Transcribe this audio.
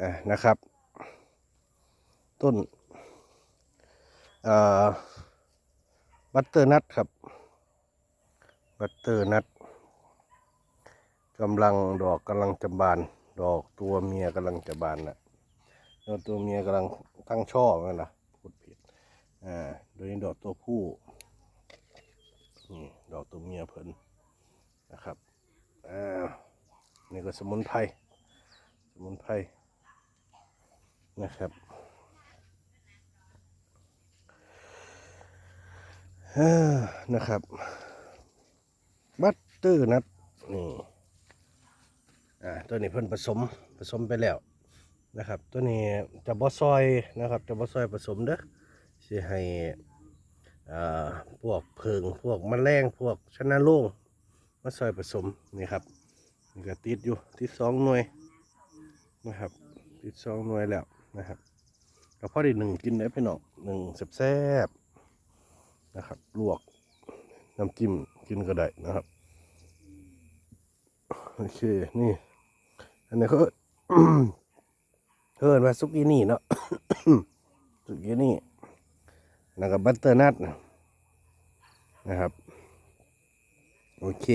อ่านะครับ ต้นเอ่อบัตเตอร์นัทครับ บัตเตอร์นัทกำลังดอกกำลังจะบาน ดอกตัวเมียกำลังจะบานนะแล้วตัวเมียกำลังตั้งช่อนั่นนะพูดผิดอ่าโดยนี้ดอกตัวผู้นี่ดอกตัวเมียเพิ่นนะครับอ่านี่ก็สมุนไพรสมุนไพร นะครับนะครับ บัตเตอร์นัทนี่อ่าตัวนี้เพิ่นผสมผสมไปแล้วนะครับ ตัวนี้จะบ่ซอยนะครับ จะบ่ซอยผสมเด้อสิให้อ่าพวกเพิงพวกมแมลงพวกชนะโล่งมาซอยผสมนี่ครับนี่ก็ติดอยู่ที่สองหน่วยนะครับติดสองหน่วยแล้ว นะครับก็พอได้หนึ่งกินได้พี่น้องหนึ่งแซ่บๆนะครับ ลวกน้ำจิ้มกินก็ได้นะครับโอเคนี่ อันนี้เขาเขาเอินว่าซุกี้นี่เนาะซุกี้นี่แล้วก็บัตเตอร์นัทนะครับ โอเค